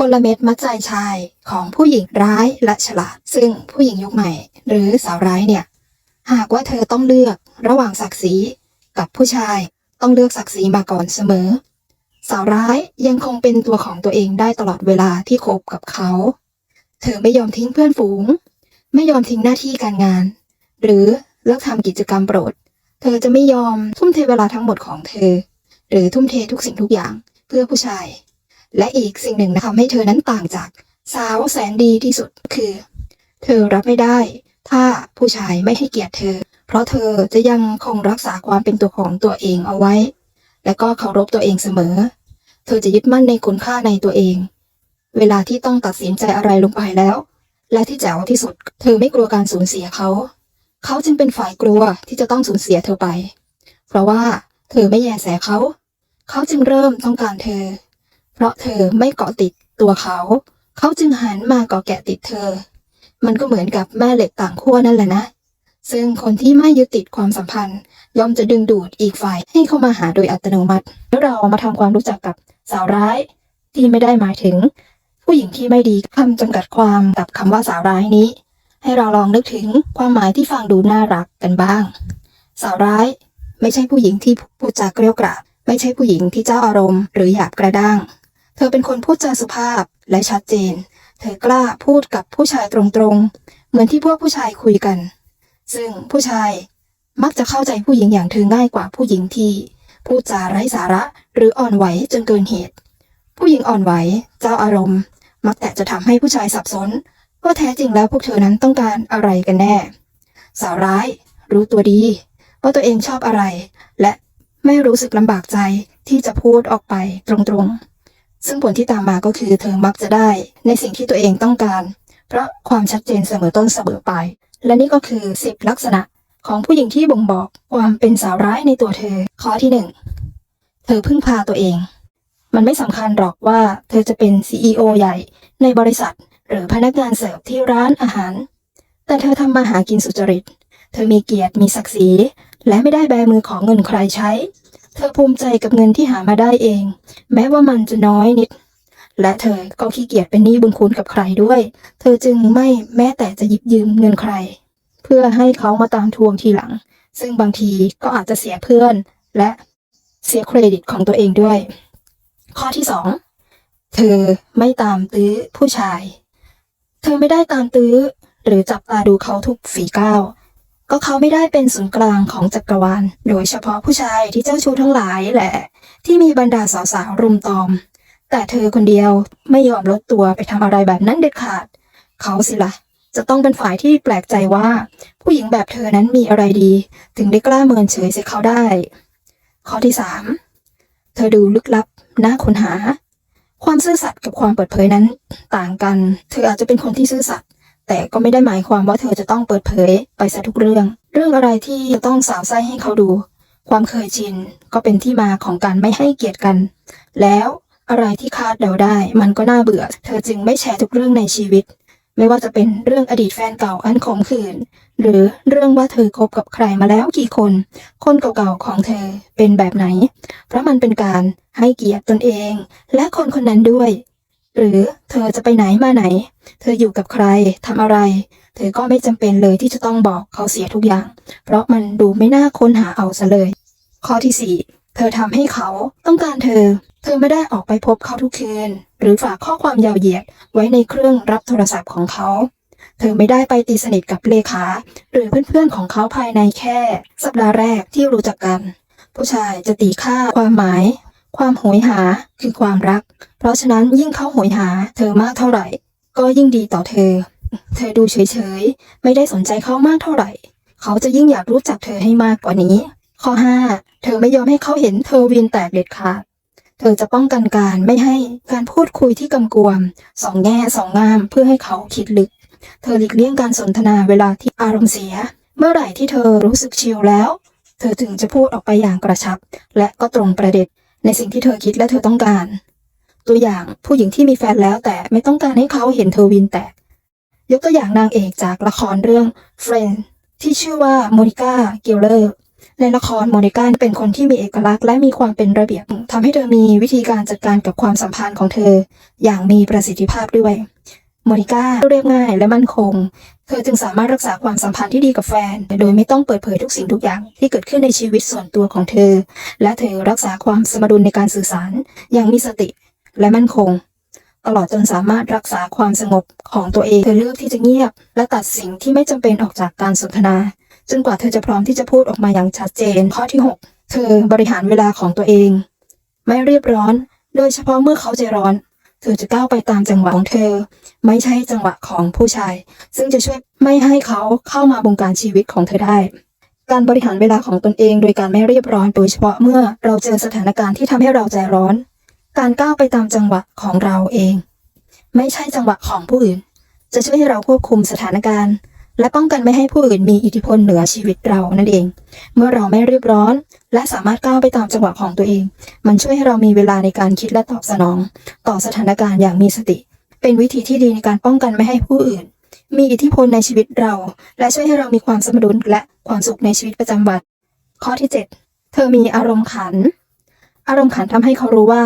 กลเม็ดมัดใจชายของผู้หญิงร้ายและฉลาด ซึ่งผู้หญิงยุคใหม่ หรือสาวร้ายเนี่ย หากว่าเธอต้องเลือกระหว่างศักดิ์ศรีกับผู้ชายต้องเลือกศักดิ์ศรีมาก่อนเสมอ สาวร้ายยังคงเป็นตัวของตัวเองได้ตลอดเวลาที่คบกับเขา เธอไม่ยอมทิ้งเพื่อนฝูง ไม่ยอมทิ้งหน้าที่การงาน หรือเลิกทำกิจกรรมโปรด เธอจะไม่ยอมทุ่มเทเวลาทั้งหมดของเธอ หรือทุ่มเททุกสิ่งทุกอย่างเพื่อผู้ชาย และอีกสิ่งหนึ่งนะทำให้เธอนั้นต่างจากสาวแสนดีที่สุดคือ เธอรับไม่ได้ ถ้าผู้ชายไม่ให้เกียรติเธอ เพราะเธอจะยังคงรักษาความเป็นตัวของตัวเองเอาไว้ และก็เคารพตัวเองเสมอ เธอจะยึดมั่นในคุณค่าในตัวเอง เวลาที่ต้องตัดสินใจอะไรลงไปแล้ว และที่แจ๋วที่สุด เธอไม่กลัวการสูญเสียเขา เขาจึงเป็นฝ่ายกลัวที่จะต้องสูญเสียเธอไป เพราะว่าเธอไม่แยแสเขา เขาจึงเริ่มต้องการเธอ เพราะเธอไม่เกาะติดตัวเขา เขาจึงหันมาเกาะแกะติดเธอ มันก็เหมือนกับแม่เหล็กต่างขั้วนั่นแหละนะ ซึ่งคนที่ไม่ยึดติดความสัมพันธ์ ย่อมจะดึงดูดอีกฝ่ายให้เข้ามาหาโดยอัตโนมัติ แล้วเรามาทำความรู้จักกับสาวร้าย ที่ไม่ได้หมายถึง ผู้หญิงที่ไม่ดีคำจำกัดความกับคำว่าสาวร้ายนี้ ให้เราลองนึกถึงความหมายที่ฟังดูน่ารักกันบ้าง สาวร้ายไม่ใช่ผู้หญิงที่พูดจาเกลียวกราดไม่ใช่ผู้หญิงที่เจ้าอารมณ์หรือหยาบกระด้าง เธอเป็นคนพูดจาสุภาพและชัดเจน เธอกล้าพูดกับผู้ชายตรงๆ เหมือนที่พวกผู้ชายคุยกัน ซึ่งผู้ชายมักจะเข้าใจผู้หญิงอย่างเธอง่ายกว่าผู้หญิงที่พูดจาไร้สาระหรืออ่อนไหวจนเกินเหตุ ผู้หญิงอ่อนไหว เจ้าอารมณ์ มักแต่จะทำให้ผู้ชายสับสน ว่าแท้จริงแล้วพวกเธอนั้นต้องการอะไรกันแน่ สาวร้าย รู้ตัวดี ว่าตัวเองชอบอะไร และไม่รู้สึกลำบากใจที่จะพูดออกไปตรงๆ ซึ่งผลที่ตามมาก็คือเธอมักจะได้ในสิ่งที่ตัวเองต้องการ เพราะความชัดเจนเสมอต้นเสมอปลายและนี่ก็คือ 10 ลักษณะของผู้หญิงที่บ่งบอกความเป็นสาวร้ายในตัวเธอ ข้อที่หนึ่งเธอพึ่งพาตัวเอง มันไม่สำคัญหรอกว่าเธอจะเป็น CEO ใหญ่ในบริษัท หรือพนักงานเสิร์ฟที่ร้านอาหาร แต่เธอทำมาหากินสุจริต เธอมีเกียรติมีศักดิ์ศรี และไม่ได้แบมือของเงินใครใช้ เธอภูมิใจกับเงินที่หามาได้เอง แม้ว่ามันจะน้อยนิด และเธอก็ขี้เกียจเป็นหนี้บุญคุณกับใครด้วย เธอจึงไม่แม้แต่จะหยิบยืมเงินใคร เพื่อให้เขามาตามทวงทีหลัง ซึ่งบางทีก็อาจจะเสียเพื่อน และเสียเครดิตของตัวเองด้วย ข้อที่สองเธอไม่ตามตื้อผู้ชาย เธอไม่ได้ตามตื้อหรือจับตาดูเขาทุกฝีก้าว ก็เขาไม่ได้เป็นศูนย์กลางของจักรวาล โดยเฉพาะผู้ชายที่เจ้าชู้ทั้งหลายแหละ ที่มีบรรดาสาวๆรุมตอม แต่เธอคนเดียวไม่ยอมลดตัวไปทำอะไรแบบนั้นเด็ดขาด เขาสิละ่ะ จะต้องเป็นฝ่ายที่แปลกใจว่า ผู้หญิงแบบเธอนั้นมีอะไรดี ถึงได้กล้าเมินเฉยใส่เขาได้ ข้อที่สามเธอดูลึกลับน่าค้นหา ความซื่อสัตย์กับความเปิดเผยนั้น ต่างกัน เธออาจจะเป็นคนที่ซื่อสัตย์ แต่ก็ไม่ได้หมายความว่าเธอจะต้องเปิดเผยไปซะทุกเรื่อง เรื่องอะไรที่จะต้องสาวไส้ให้เขาดู ความเคยชินก็เป็นที่มาของการไม่ให้เกียรติกัน แล้วอะไรที่คาดเดาได้ มันก็น่าเบื่อ เธอจึงไม่แชร์ทุกเรื่องในชีวิต ไม่ว่าจะเป็นเรื่องอดีตแฟนเก่าอันขมขื่นหรือเรื่องว่าเธอคบกับใครมาแล้วกี่คน คนเก่าๆของเธอเป็นแบบไหน เพราะมันเป็นการให้เกียรติตนเอง และคนคนนั้นด้วย หรือเธอจะไปไหนมาไหน เธออยู่กับใครทำอะไร เธอก็ไม่จำเป็นเลยที่จะต้องบอกเขาเสียทุกอย่าง เพราะมันดูไม่น่าค้นหาเอาซะเลย ข้อที่สี่เธอทำให้เขาต้องการเธอ เธอไม่ได้ออกไปพบเขาทุกคืน หรือฝากข้อความยาวเหยียดไว้ในเครื่องรับโทรศัพท์ของเขา เธอไม่ได้ไปตีสนิทกับเลขา หรือเพื่อนๆของเขาภายในแค่ สัปดาห์แรกที่รู้จักกัน ผู้ชายจะตีค่าความหมาย ความโหยหาคือความรัก เพราะฉะนั้นยิ่งเขาโหยหา เธอมากเท่าไหร่ ก็ยิ่งดีต่อเธอ เธอดูเฉยๆ ไม่ได้สนใจเขามากเท่าไหร่ เขาจะยิ่งอยากรู้จักเธอให้มากกว่านี้ ข้อ 5 เธอไม่ยอมให้เขาเห็นเธอวีนแตกเด็ดขาด เธอจะป้องกันการไม่ให้การพูดคุยที่กำกวม สองแง่สองงามเพื่อให้เขาคิดลึก เธอหลีกเลี่ยงการสนทนาเวลาที่อารมณ์เสีย เมื่อไหร่ที่เธอรู้สึกชิลแล้ว เธอถึงจะพูดออกไปอย่างกระชับ และก็ตรงประเด็น ในสิ่งที่เธอคิดและเธอต้องการ ตัวอย่างผู้หญิงที่มีแฟนแล้วแต่ไม่ต้องการให้เขาเห็นเธอวินแตก ยกตัวอย่างนางเอกจากละครเรื่อง Friends ที่ชื่อว่าโมนิก้าเกลเลอร์ในละครโมนิก้าเป็นคนที่มีเอกลักษณ์และมีความเป็นระเบียบทำให้เธอมีวิธีการจัดการกับความสัมพันธ์ของเธอ อย่างมีประสิทธิภาพด้วยโมนิก้าเรียบง่ายและมั่นคง เธอจึงสามารถรักษาความสัมพันธ์ที่ดีกับแฟน โดยไม่ต้องเปิดเผยทุกสิ่งทุกอย่างที่เกิดขึ้นในชีวิตส่วนตัวของเธอ และเธอรักษาความสมดุลในการสื่อสารอย่างมีสติและมั่นคง ตลอดจนสามารถรักษาความสงบของตัวเอง เธอเลือกที่จะเงียบ และตัดสิ่งที่ไม่จำเป็นออกจากการสนทนาจนกว่าเธอจะพร้อมที่จะพูดออกมาอย่างชัดเจน ข้อที่ 6 เธอบริหารเวลาของตัวเอง ไม่เรียบร้อน โดยเฉพาะเมื่อเขาใจร้อน ธอจะก้าวไปตามจังหวะของเธอ ไม่ใช่จังหวะของผู้ชาย ซึ่งจะช่วยไม่ให้เขาเข้ามาบงการชีวิตของเธอได้ การบริหารเวลาของตนเองโดยการไม่เรียบร้อนโดยเฉพาะเมื่อเราเจอสถานการณ์ที่ทำให้เราใจร้อน การก้าวไปตามจังหวะของเราเอง ไม่ใช่จังหวะของผู้อื่น จะช่วยให้เราควบคุมสถานการณ์ และป้องกันไม่ให้ผู้อื่นมีอิทธิพลเหนือชีวิตเรานั่นเอง เมื่อเราไม่รีบร้อน และสามารถก้าวไปตามจังหวะของตัวเอง มันช่วยให้เรามีเวลาในการคิดและตอบสนอง ต่อสถานการณ์อย่างมีสติ เป็นวิธีที่ดีในการป้องกันไม่ให้ผู้อื่น มีอิทธิพลในชีวิตเรา และช่วยให้เรามีความสมดุลและความสุขในชีวิตประจำวัน ข้อที่ 7 เธอมีอารมณ์ขัน อารมณ์ขันทำให้เขารู้ว่า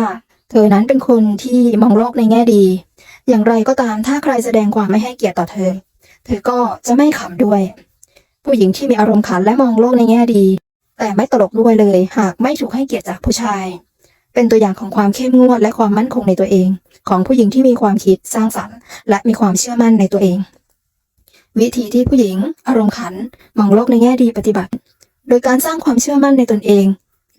เธอนั้นเป็นคนที่มองโลกในแง่ดี อย่างไรก็ตามถ้าใครแสดงความไม่ให้เกียรติต่อเธอ เธอก็จะไม่ขำด้วย ผู้หญิงที่มีอารมณ์ขันและมองโลกในแง่ดี แต่ไม่ตลกด้วยเลย หากไม่ถูกให้เกียรติจากผู้ชาย เป็นตัวอย่างของความเข้มงวดและความมั่นคงในตัวเอง ของผู้หญิงที่มีความคิดสร้างสรรค์ และมีความเชื่อมั่นในตัวเอง วิธีที่ผู้หญิง อารมณ์ขันมองโลกในแง่ดีปฏิบัติ โดยการสร้างความเชื่อมั่นในตนเอง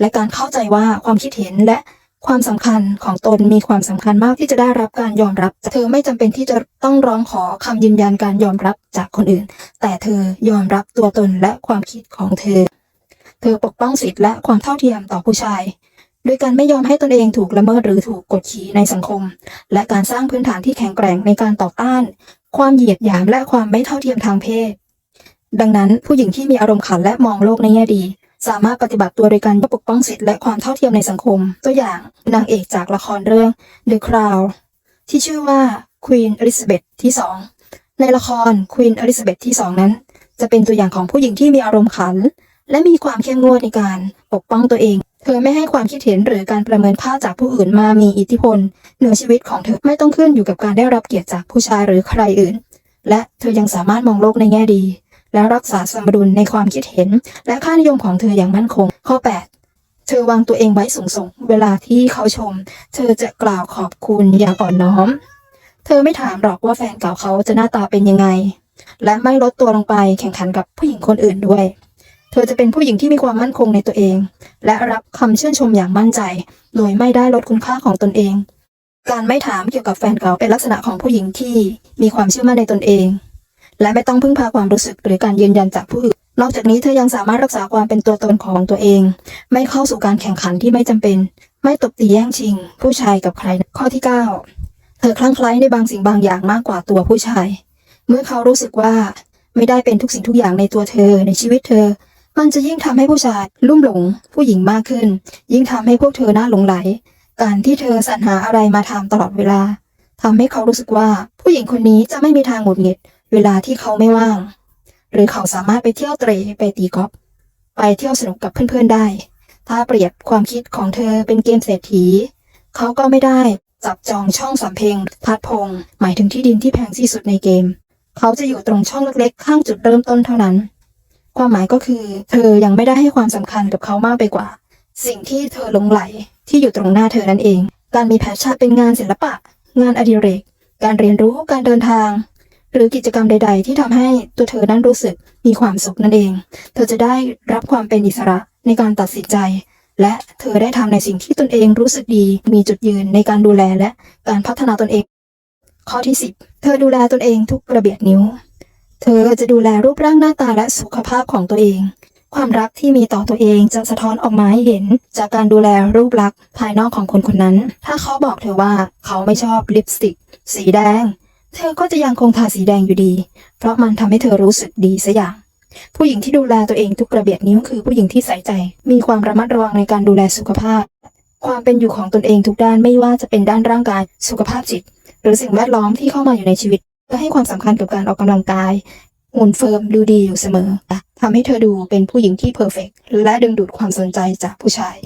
และการเข้าใจว่าความคิดเห็นและ ความสำคัญของตนมีความสำคัญมากที่จะได้รับการยอมรับ เธอไม่จำเป็นที่จะต้องร้องขอคำยืนยันการยอมรับจากคนอื่น แต่เธอยอมรับตัวตนและความคิดของเธอ เธอปกป้องสิทธิและความเท่าเทียมต่อผู้ชายโดยการไม่ยอมให้ตนเองถูกละเมิดหรือถูกกดขี่ในสังคม และการสร้างพื้นฐานที่แข็งแกร่งในการต่อต้าน ความเหยียดหยามและความไม่เท่าเทียมทางเพศ ดังนั้นผู้หญิงที่มีอารมณ์ขันและมองโลกในแง่ดี สามารถปฏิบัติตัวโดยการปกป้องสิทธิและความเท่าเทียมในสังคม ตัวอย่างนางเอกจากละครเรื่อง The Crown ที่ชื่อว่า Queen Elizabeth ที่2ในละคร Queen Elizabeth ที่2นั้น จะเป็นตัวอย่างของผู้หญิงที่มีอารมณ์ขัน และมีความเข้มงวดในการปกป้องตัวเอง เธอไม่ให้ความคิดเห็นหรือการประเมินค่าจากผู้อื่นมามีอิทธิพลเหนือชีวิตของเธอไม่ต้องขึ้นอยู่กับการได้รับเกียรติจากผู้ชายหรือใครอื่น และเธอยังสามารถมองโลกในแง่ดี และรักษาสมดุลในความคิดเห็น และค่านิยมของเธออย่างมั่นคง ข้อ 8 เธอวางตัวเองไว้สูงส่ง เวลาที่เขาชม เธอจะกล่าวขอบคุณอย่างอ่อนน้อม เธอไม่ถามหรอกว่าแฟนเก่าเขาจะหน้าตาเป็นยังไง และไม่ลดตัวลงไปแข่งขันกับผู้หญิงคนอื่นด้วย เธอจะเป็นผู้หญิงที่มีความมั่นคงในตัวเอง และรับคำชื่นชมอย่างมั่นใจ โดยไม่ได้ลดคุณค่าของตนเอง การไม่ถามเกี่ยวกับแฟนเก่าเป็นลักษณะของผู้หญิงที่มีความเชื่อมั่นในตนเอง และไม่ต้องพึ่งพาความรู้สึกหรือการยืนยันจากผู้อื่น นอกจากนี้เธอยังสามารถรักษาความเป็นตัวตนของตัวเอง ไม่เข้าสู่การแข่งขันที่ไม่จำเป็น ไม่ตบตีแย่งชิง ผู้ชายกับใคร ข้อที่ 9 เธอคลั่งไคล้ในบางสิ่งบางอย่างมากกว่าตัวผู้ชาย เมื่อเขารู้สึกว่าไม่ได้เป็นทุกสิ่งทุกอย่างในตัวเธอในชีวิตเธอ มันจะยิ่งทำให้ผู้ชายลุ่มหลง ผู้หญิงมากขึ้น ยิ่งทำให้พวกเธอน่าหลงไหล การที่เธอสรรหาอะไรมาทำตลอดเวลาทำให้เขารู้สึกว่าผู้หญิงคนนี้จะไม่มีทางหงุดหงิด เวลาที่เขาไม่ว่าง หรือเขาสามารถไปเที่ยวเตรไปตีกอล์ฟไปเที่ยวสนุกกับเพื่อนๆได้ ถ้าเปรียบความคิดของเธอเป็นเกมเศรษฐี เขาก็ไม่ได้จับจองช่องสำเพงพัดพง หมายถึงที่ดินที่แพงที่สุดในเกม เขาจะอยู่ตรงช่องเล็กๆ ข้างจุดเริ่มต้นเท่านั้น ความหมายก็คือ เธอยังไม่ได้ให้ความสำคัญกับเขามากไปกว่า สิ่งที่เธอลงไหลที่อยู่ตรงหน้าเธอนั่นเอง การมีแพชชั่นเป็นงานศิลปะ งานอดิเรก การเรียนรู้การเดินทาง หรือกิจกรรมใด ๆ ที่ทำให้ตัวเธอนั้นรู้สึกมีความสุขนั่นเอง เธอจะได้รับความเป็นอิสระในการตัดสินใจ และเธอได้ทำในสิ่งที่ตนเองรู้สึกดี มีจุดยืนในการดูแลและการพัฒนาตนเอง ข้อที่ 10 เธอดูแลตนเองทุกกระเบียดนิ้ว เธอจะดูแลรูปร่างหน้าตาและสุขภาพของตัวเอง ความรักที่มีต่อตัวเองจะสะท้อนออกมาให้เห็น จากการดูแลรูปลักษณ์ภายนอกของคนคนนั้น ถ้าเขาบอกเธอว่าเขาไม่ชอบลิปสติก สีแดง เธอก็จะยังคงทาสีแดงอยู่ดี เพราะมันทำให้เธอรู้สึกดีสัอย่าง ผู้หญิงที่ดูแลตัวเองทุกกระเบียดนิ้วคือผู้หญิงที่ใส่ใจ มีความระมัดระวังในการดูแลสุขภาพ ความเป็นอยู่ของตนเองทุกด้านไม่ว่าจะเป็นด้านร่างกายสุขภาพจิต หรือสิ่งแวดล้อมที่เข้ามาอยู่ในชีวิตก็ให้ความสำคัญกับการออกกำลังกายหุ่นเฟิร์มดูดีอยู่เสมอทำให้เธอดูเป็นผู้หญิงที่เพอร์เฟกและดึงดูดความสนใจจากผู้ชาย